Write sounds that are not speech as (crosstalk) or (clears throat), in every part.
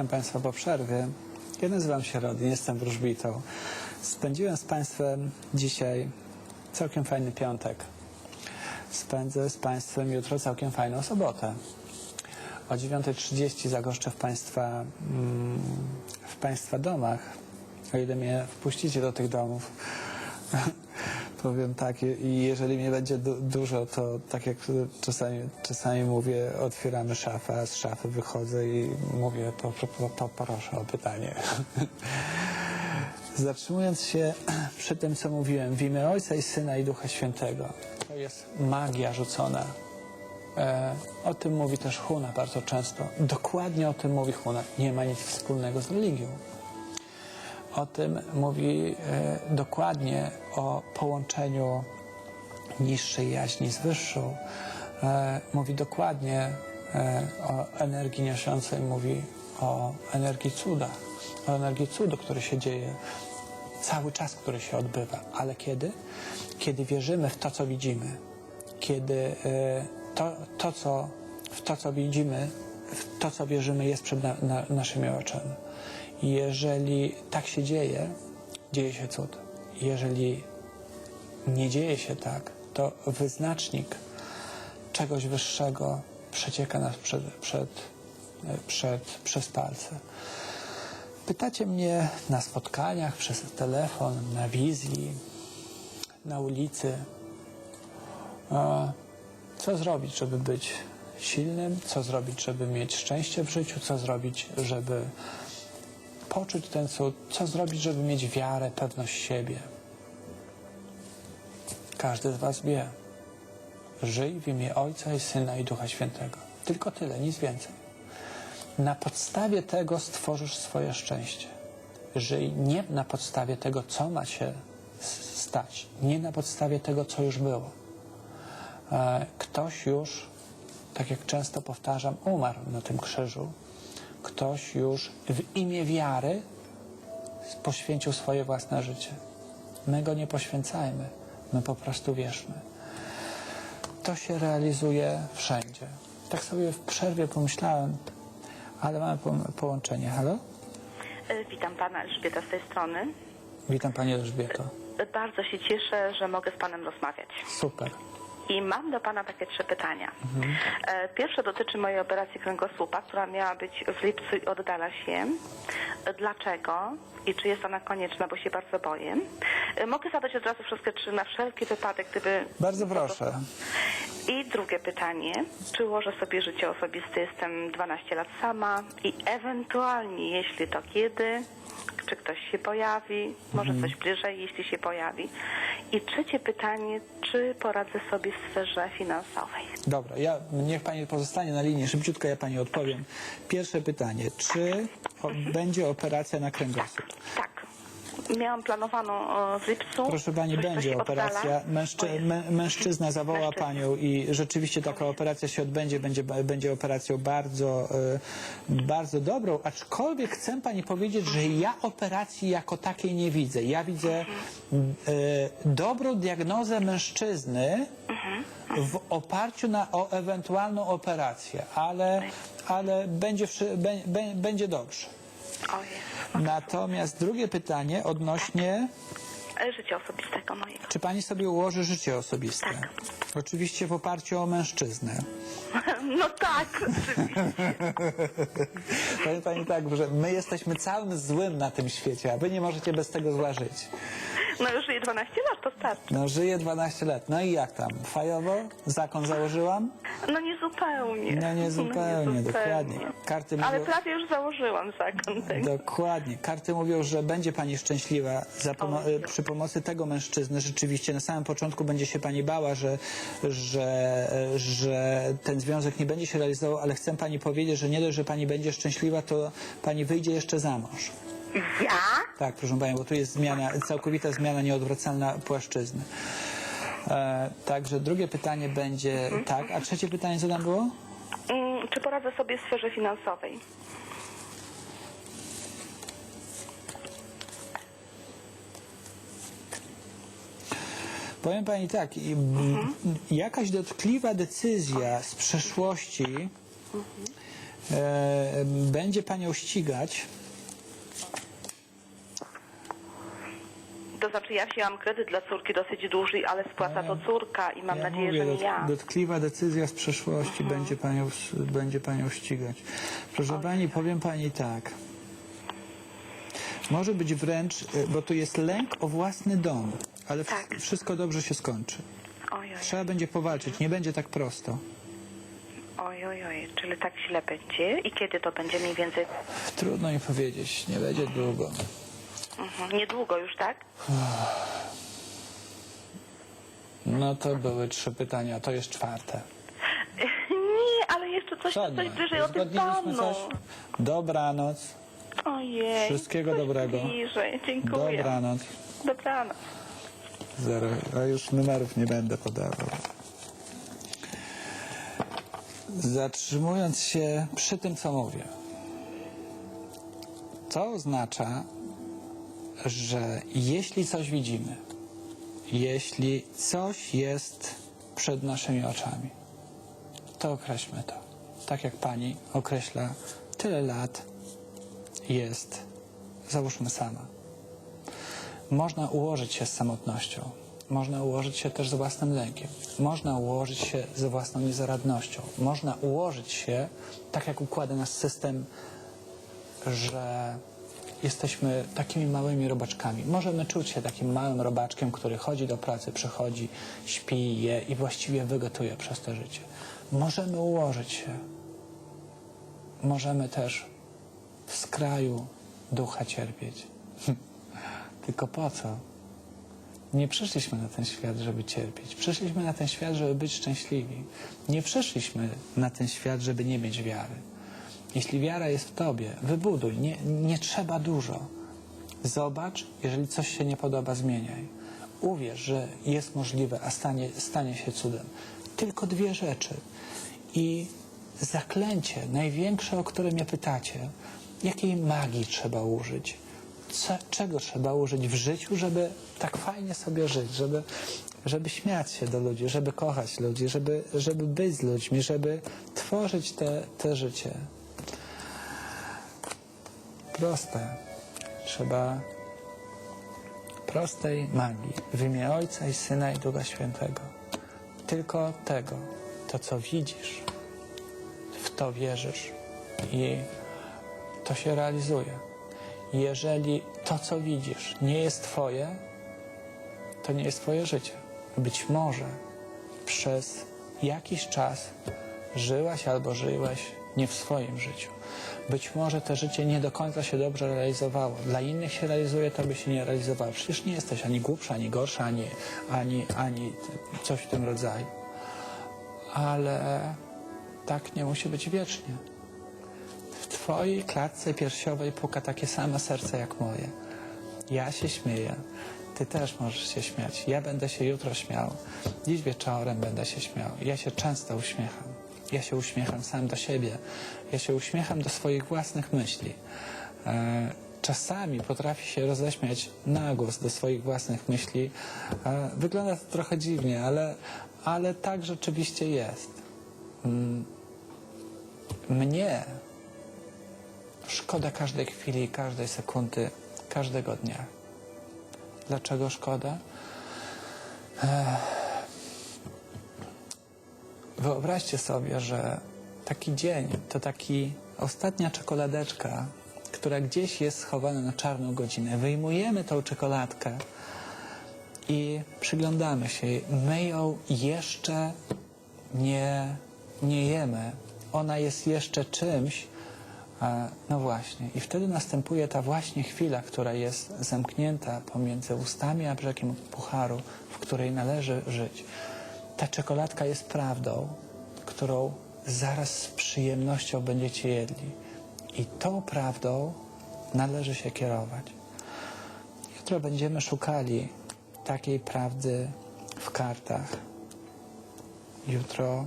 Witam Państwa po przerwie. Ja nazywam się Rodin, jestem wróżbitą. Spędziłem z Państwem dzisiaj całkiem fajny piątek. Spędzę z Państwem jutro całkiem fajną sobotę. O 9.30 zagoszczę w Państwa, mm, w Państwa domach, o ile mnie wpuścicie do tych domów. Powiem tak, i- jeżeli mnie będzie du- dużo, to tak jak czasami, czasami mówię, otwieramy szafę, a z szafy wychodzę i mówię, to, to, to proszę o pytanie. (laughs) Zatrzymując się (clears throat) przy tym, co mówiłem, w imię Ojca i Syna i Ducha Świętego, to jest magia rzucona. E, o tym mówi też Huna bardzo często. Dokładnie o tym mówi Huna. Nie ma nic wspólnego z religią. O tym mówi e, dokładnie o połączeniu niższej jaźni z wyższą. E, mówi dokładnie e, o energii niosącej, mówi o energii cuda, o energii cudu, który się dzieje cały czas, który się odbywa. Ale kiedy? Kiedy wierzymy w to, co widzimy. Kiedy to, to, co, w to, co widzimy, w to, co wierzymy, jest przed na, na, naszymi oczami. Jeżeli tak się dzieje, dzieje się cud. Jeżeli nie dzieje się tak, to wyznacznik czegoś wyższego przecieka nas przed, przed, przed, przez palce. Pytacie mnie na spotkaniach, przez telefon, na wizji, na ulicy, co zrobić, żeby być silnym, co zrobić, żeby mieć szczęście w życiu, co zrobić, żeby poczuć ten cud, co zrobić, żeby mieć wiarę, pewność siebie. Każdy z Was wie. Żyj w imię Ojca i Syna i Ducha Świętego. Tylko tyle, nic więcej. Na podstawie tego stworzysz swoje szczęście. Żyj nie na podstawie tego, co ma się stać, nie na podstawie tego, co już było. E, Ktoś już, tak jak często powtarzam, umarł na tym krzyżu. Ktoś już w imię wiary poświęcił swoje własne życie. My go nie poświęcajmy, my po prostu wierzmy. To się realizuje wszędzie. Tak sobie w przerwie pomyślałem, ale mamy po- połączenie. Halo? E, Witam pana Elżbieta z tej strony. Witam Pani Elżbieto. E, Bardzo się cieszę, że mogę z panem rozmawiać. Super. I mam do pana takie trzy pytania. E, Pierwsze dotyczy mojej operacji kręgosłupa, która miała być w lipcu i oddala się. E, Dlaczego? I czy jest ona konieczna, bo się bardzo boję. E, Mogę zadać od razu wszystkie trzy na wszelki wypadek, gdyby... Bardzo proszę. I drugie pytanie, czy ułożę sobie życie osobiste? Jestem 12 lat sama i ewentualnie, jeśli to kiedy, czy ktoś się pojawi, może coś bliżej, jeśli się pojawi. I trzecie pytanie, czy poradzę sobie w sferze finansowej? Dobra, ja, niech Pani pozostanie na linii. Szybciutko ja Pani odpowiem. Pierwsze pytanie. Czy o, będzie operacja na kręgosłup? Tak. Miałam planowaną w lipcu. Proszę Pani, Coś, będzie operacja. Mężczy, mężczyzna zawoła Mężczyzna. Panią i rzeczywiście taka operacja się odbędzie. Będzie, będzie operacją bardzo, e, bardzo dobrą. Aczkolwiek chcę Pani powiedzieć, że ja operacji jako takiej nie widzę. Ja widzę e, dobrą diagnozę mężczyzny w oparciu na o ewentualną operację, ale, ale będzie, będzie dobrze. O, jest. Natomiast drugie pytanie odnośnie, E, Życie osobistego mojego. czy pani sobie ułoży życie osobiste? Tak. Oczywiście w oparciu o mężczyznę. (laughs) No tak, oczywiście. (laughs) Powiem pani tak, że my jesteśmy całym złym na tym świecie, a wy nie możecie bez tego zła żyć. No już żyję 12 lat, to starczy. No żyję 12 lat. No i jak tam? Fajowo? Zakon założyłam? No nie zupełnie. No nie (laughs) zupełnie, dokładnie. Karty Ale mówią- prawie już założyłam zakon tego. Dokładnie. Karty mówią, że będzie pani szczęśliwa za pomo- y, przy pomocy tego mężczyzny. Rzeczywiście na samym początku będzie się pani bała, że, że, że ten związek nie będzie się realizował, ale chcę pani powiedzieć, że nie dość, że pani będzie szczęśliwa, to pani wyjdzie jeszcze za mąż. Ja? Tak, proszę panią, bo tu jest zmiana, całkowita zmiana nieodwracalna płaszczyzny. E, także drugie pytanie będzie tak, a trzecie pytanie co tam było? Mm, Czy poradzę sobie w sferze finansowej? Powiem pani tak, i- jakaś dotkliwa decyzja z przeszłości E, będzie panią ścigać. To znaczy ja wzięłam kredyt dla córki dosyć duży, ale spłaca to córka i mam Ja nadzieję, mówię, że nie dot- ja. Dotkliwa decyzja z przeszłości będzie, panią, będzie panią ścigać. Proszę pani, powiem pani tak. Może być wręcz, e, bo tu jest lęk o własny dom, ale Tak. wszystko dobrze się skończy. Oj, oj, Trzeba będzie powalczyć, nie będzie tak prosto. oj, oj, oj, czyli tak źle będzie i kiedy to będzie mniej więcej? Trudno mi powiedzieć, nie będzie długo. Mhm. Niedługo już, tak? (sighs) No to były trzy pytania, to jest czwarte. (laughs) Nie, ale jeszcze coś, Żadne. coś bliżej o tym Uzgodniliśmy panu. coś? Dobranoc. Ojej. Wszystkiego coś dobrego. Bliżej. Dziękuję. Dobranoc. Dobranoc. Zero. A już numerów nie będę podawał. Zatrzymując się przy tym, co mówię. To oznacza, że jeśli coś widzimy, jeśli coś jest przed naszymi oczami, to określmy to. Tak jak pani określa, tyle lat jest, załóżmy sama. Można ułożyć się z samotnością. Można ułożyć się też z własnym lękiem. Można ułożyć się ze własną niezaradnością. Można ułożyć się, tak jak układa nas system, że jesteśmy takimi małymi robaczkami. Możemy czuć się takim małym robaczkiem, który chodzi do pracy, przychodzi, śpi, je i właściwie wygotuje przez to życie. Możemy ułożyć się. Możemy też w skraju ducha cierpieć. (laughs) Tylko po co? Nie przyszliśmy na ten świat, żeby cierpieć. Przyszliśmy na ten świat, żeby być szczęśliwi. Nie przyszliśmy na ten świat, żeby nie mieć wiary. Jeśli wiara jest w tobie, wybuduj. Nie, nie trzeba dużo. Zobacz, jeżeli coś się nie podoba, zmieniaj. Uwierz, że jest możliwe, a stanie, stanie się cudem. Tylko dwie rzeczy. I zaklęcie, największe, o które mnie pytacie, jakiej magii trzeba użyć? Co, czego trzeba użyć w życiu, żeby tak fajnie sobie żyć, żeby, żeby śmiać się do ludzi, żeby kochać ludzi, żeby, żeby być z ludźmi, żeby tworzyć te, te życie? Proste. Trzeba prostej magii w imię Ojca i Syna i Ducha Świętego. Tylko tego, to co widzisz, w to wierzysz i to się realizuje. Jeżeli to, co widzisz, nie jest Twoje, to nie jest Twoje życie. Być może przez jakiś czas żyłaś albo żyłeś nie w swoim życiu. Być może to życie nie do końca się dobrze realizowało. Dla innych się realizuje, to by się nie realizowało. Przecież nie jesteś ani głupsza, ani gorsza, ani, ani, ani coś w tym rodzaju. Ale tak nie musi być wiecznie. W twojej klatce piersiowej puka takie samo serce jak moje. Ja się śmieję. Ty też możesz się śmiać. Ja będę się jutro śmiał. Dziś wieczorem będę się śmiał. Ja się często uśmiecham. Ja się uśmiecham sam do siebie. Ja się uśmiecham do swoich własnych myśli. E, czasami potrafię się roześmiać na głos do swoich własnych myśli. E, wygląda to trochę dziwnie, ale, ale tak rzeczywiście jest. Mm, mnie Szkoda każdej chwili, każdej sekundy, każdego dnia. Dlaczego szkoda? Ech. Wyobraźcie sobie, że taki dzień to taki ostatnia czekoladeczka, która gdzieś jest schowana na czarną godzinę. Wyjmujemy tą czekoladkę i przyglądamy się jej. My ją jeszcze nie, nie jemy. Ona jest jeszcze czymś, No właśnie, i wtedy następuje ta właśnie chwila, która jest zamknięta pomiędzy ustami a brzegiem pucharu, w której należy żyć. Ta czekoladka jest prawdą, którą zaraz z przyjemnością będziecie jedli. I tą prawdą należy się kierować. Jutro będziemy szukali takiej prawdy w kartach. Jutro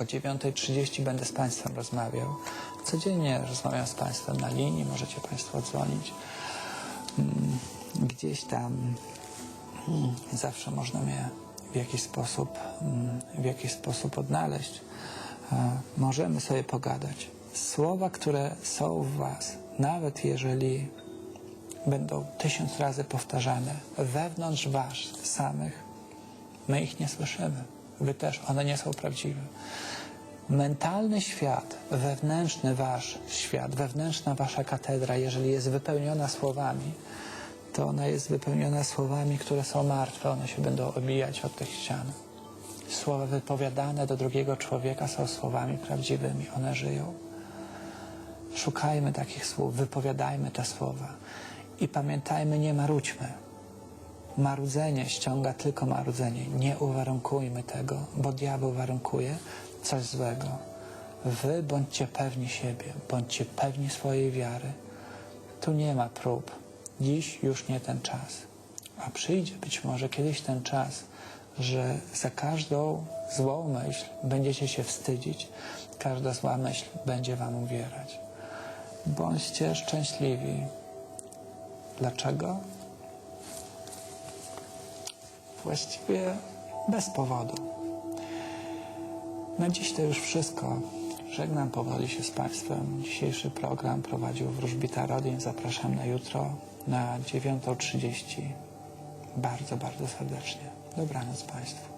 o 9.30 będę z Państwem rozmawiał. Codziennie rozmawiam z Państwem na linii, możecie Państwo dzwonić. Mm, Gdzieś tam mm, zawsze można mnie w jakiś sposób, mm, w jakiś sposób odnaleźć. E, Możemy sobie pogadać. Słowa, które są w Was, nawet jeżeli będą tysiąc razy powtarzane wewnątrz Was samych, my ich nie słyszymy. Wy też, one nie są prawdziwe. Mentalny świat, wewnętrzny Wasz świat, wewnętrzna Wasza katedra, jeżeli jest wypełniona słowami, to ona jest wypełniona słowami, które są martwe, one się będą obijać od tych ścian. Słowa wypowiadane do drugiego człowieka są słowami prawdziwymi, one żyją. Szukajmy takich słów, wypowiadajmy te słowa i pamiętajmy, nie marudźmy. Marudzenie ściąga tylko marudzenie. Nie uwarunkujmy tego, bo diabeł warunkuje coś złego. Wy bądźcie pewni siebie, bądźcie pewni swojej wiary. Tu nie ma prób. Dziś już nie ten czas. A przyjdzie być może kiedyś ten czas, że za każdą złą myśl będziecie się wstydzić, każda zła myśl będzie wam uwierać. Bądźcie szczęśliwi. Dlaczego? Właściwie bez powodu. Na dziś to już wszystko. Żegnam powoli się z Państwem. Dzisiejszy program prowadził wróżbita Rodin. Zapraszam na jutro na 9.30. Bardzo, bardzo serdecznie. Dobranoc Państwu.